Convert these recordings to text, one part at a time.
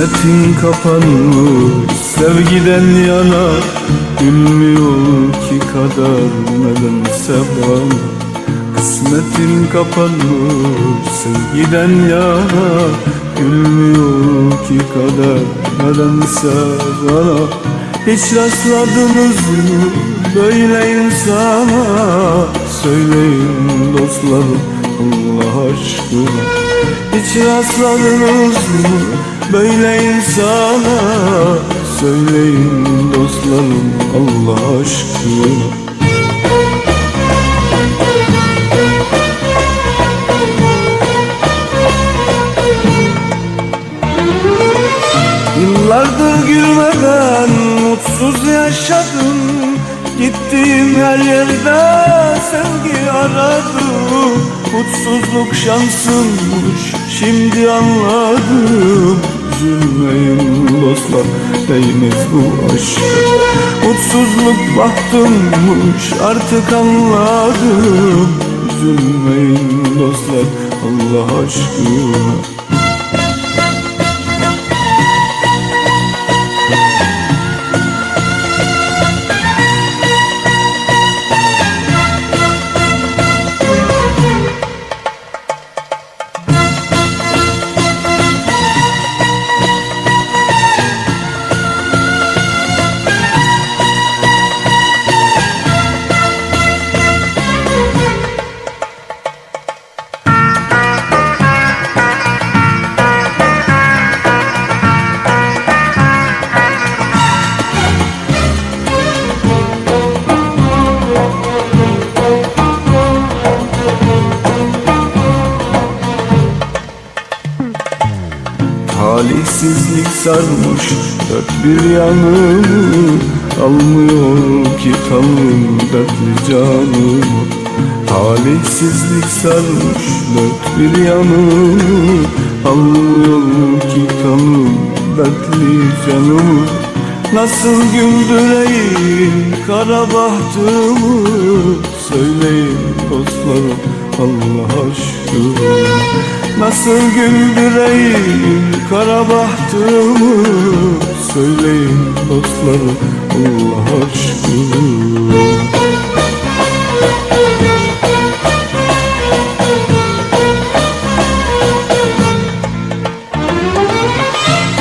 Kısmetin kapanmış sevgiden yana Gülmüyor ki kader nedense bana. Kısmetin kapanmış sevgiden yana Gülmüyor ki kader nedense bana. Hiç rastladınız mı böyle insana. Söyleyin dostlarım Allah aşkına. Hiç rastladınız mı böyle insana? Söyleyin dostlarım Allah aşkına. Yıllardır gülmeden mutsuz yaşadım. Gittiğim her yerde sevgi aradım Mutsuzluk şansımmış şimdi anladım. Üzülmeyin dostlar değmez bu aşk? Mutsuzluk bahtımmış artık anladım. Üzülmeyin dostlar Allah aşkına Talihsizlik sarmış dört bir yanımı Almıyor ki tanrım dertli canımı Talihsizlik sarmış dört bir yanımı Almıyor ki tanrım dertli canımı Nasıl güldüreyim kara bahtımı? Söyleyin dostlarım Allah aşkına. Nasıl güldüreyim kara bahtımı? Söyleyin dostlarım Allah aşkına.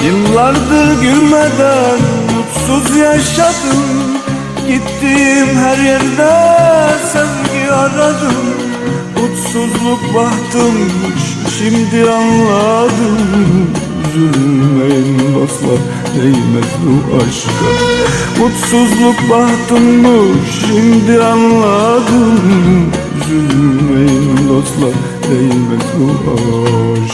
Yıllardır gülmeden mutsuz yaşadım Gittiğim her yerde sevgi aradım. Mutsuzluk bahtımmış şimdi anladım. Üzülmeyin dostlar değmez bu aşka. Mutsuzluk bahtımmış şimdi anladım. Üzülmeyin dostlar değmez bu aşka